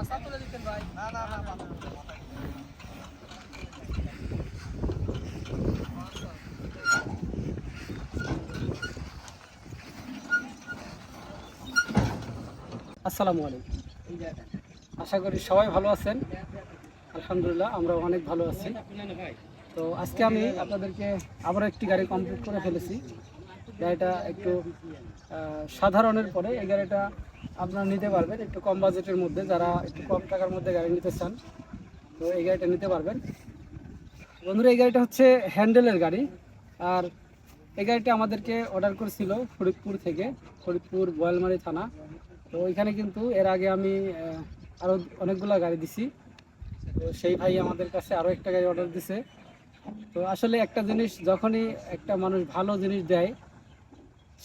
আসসালামু আলাইকুম। আশা করি সবাই ভালো আছেন। আলহামদুলিল্লাহ আমরা অনেক ভালো আছি। তো আজকে আমি আপনাদেরকে আবারও একটি গাড়ি কমপ্লিট করে ফেলেছি। গাড়িটা একটু সাধারণের পরে এই গাড়িটা আপনারা নিতে পারবেন, একটু কম বাজেটের মধ্যে, যারা একটু কম টাকার মধ্যে গাড়ি নিতে চান, তো এই গাড়িটা নিতে পারবেন। বন্ধুরা, এই গাড়িটা হচ্ছে হ্যান্ডেলের গাড়ি, আর এই গাড়িটা আমাদেরকে অর্ডার করেছিল ফরিদপুর থেকে, ফরিদপুর বয়ালমারি থানা। তো ওইখানে কিন্তু এর আগে আমি আরও আরও অনেকগুলা গাড়ি দিছি। তো সেই ভাই আমাদের কাছে আরও একটা গাড়ি অর্ডার দিছে। তো আসলে একটা জিনিস, যখনই একটা মানুষ ভালো জিনিস দেয়,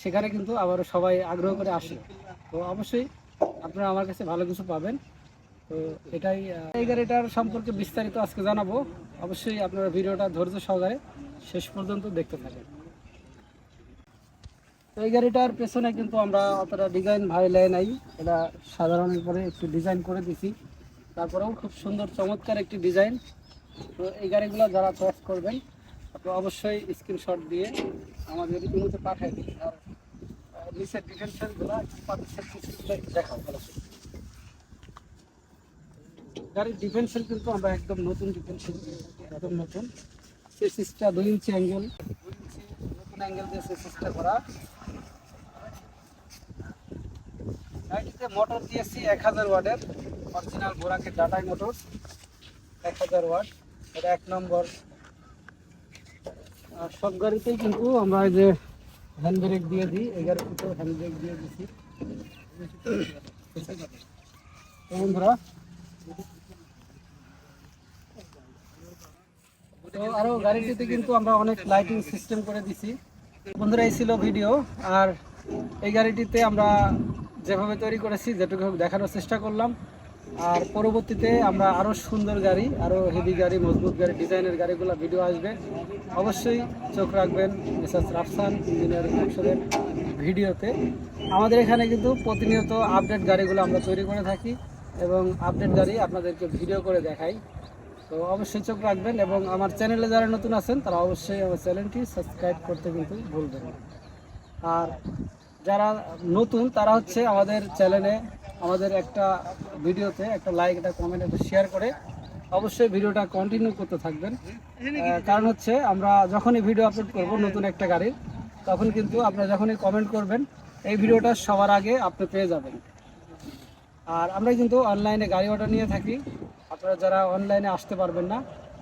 সেখানে কিন্তু আবার সবাই আগ্রহ করে আসে। তো অবশ্যই আপনারা আমার কাছে ভালো কিছু পাবেন। তো এটাই এই গাড়িটার সম্পর্কে বিস্তারিত আজকে জানাব। অবশ্যই আপনারা ভিডিওটা ধৈর্য সহকারে শেষ পর্যন্ত দেখতে থাকেন। তো এই গাড়িটার পেছনে কিন্তু আমরা অতটা ডিজাইন ভাইলাই নাই। এটা সাধারণের পরে একটু ডিজাইন করে দিছি। তারপরেও খুব সুন্দর, চমৎকার একটি ডিজাইন তো এই গাড়িগুলো যারা চয়েস করবেন আপনি অবশ্যই স্ক্রিনশট দিয়ে আমাদের ইমুতে পাঠিয়ে দিন। আর নিচের ডিটেলসগুলো দেখাও। গাড়ির ডিফেন্সেল কিন্তু আমরা একদম নতুন ডিফেন্সেল একদম নতুন। সেসিসটা দুই ইঞ্চি অ্যাঙ্গেল দুই ইঞ্চি নতুন অ্যাঙ্গেল দিয়ে সেসিসটা করা। গাড়িটিতে মোটর দিয়েছি এক হাজার ওয়াটের অরিজিনাল বোরাকের ডাটাই মোটর এক হাজার ওয়াট, এটা এক নম্বর। আর সব গাড়িতেই কিন্তু আমরা যে হ্যান্ড ব্রেক দিয়ে দিই এই গাড়িতেও হ্যান্ড ব্রেক দিয়ে দিছি। বন্ধুরা, তো আরও গাড়িটিতে কিন্তু আমরা অনেক লাইটিং সিস্টেম করে দিছি। বন্ধুরা, এই ছিল ভিডিও আর এই গাড়িটিতে আমরা যেভাবে তৈরি করেছি, যেটুকু দেখানোর চেষ্টা করলাম আর পরবর্তীতে আমরা আরও সুন্দর গাড়ি, আরও হেভি গাড়ি, মজবুত গাড়ি ডিজাইনের গাড়িগুলো ভিডিও আসবে। অবশ্যই চোখ রাখবেন মিসাস রাফসান ইঞ্জিনিয়ারিং ওয়ার্কশপের ভিডিওতে। আমাদের এখানে কিন্তু প্রতিনিয়ত আপডেট গাড়িগুলো আমরা তৈরি করে থাকি এবং আপডেট গাড়ি আপনাদেরকে ভিডিও করে দেখাই। তো অবশ্যই চোখ রাখবেন এবং আমার চ্যানেলে যারা নতুন আছেন, তারা অবশ্যই আমার চ্যানেলটি সাবস্ক্রাইব করতে কিন্তু ভুলবেন। আর যারা নতুন, তারা হচ্ছে আমাদের চ্যানেলে আমাদের একটা ভিডিওতে একটা লাইক একটা কমেন্ট একটা শেয়ার করে অবশ্যই ভিডিওটা কন্টিনিউ করতে থাকবেন। কারণ হচ্ছে আমরা যখনই ভিডিও আপলোড করব নতুন একটা গাড়ির, তখন কিন্তু আপনারা যখনই কমেন্ট করবেন, এই ভিডিওটা সবার আগে আপনি পেয়ে যাবেন। আর আমরা কিন্তু অনলাইনে গাড়ি অর্ডার নিয়ে থাকি। আপনারা যারা অনলাইনে আসতে পারবেন না,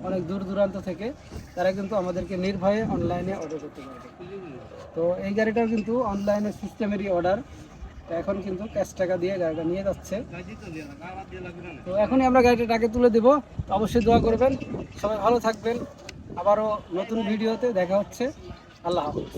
অনেক দূর দূরান্ত থেকে, তারা কিন্তু আমাদেরকে নির্ভয়ে অনলাইনে অর্ডার করতে পারবে। তো এই গাড়িটাও কিন্তু অনলাইনে সিস্টেমেরই অর্ডার এখন কিন্তু ক্যাশ টাকা দিয়ে গাড়িটা নিয়ে যাচ্ছে। তো এখনই আমরা গাড়িটা টাকে তুলে দেবো। তো অবশ্যই দোয়া করবেন। সবাই ভালো থাকবেন। আবারও নতুন ভিডিওতে দেখা হচ্ছে। আল্লাহ হাফিজ।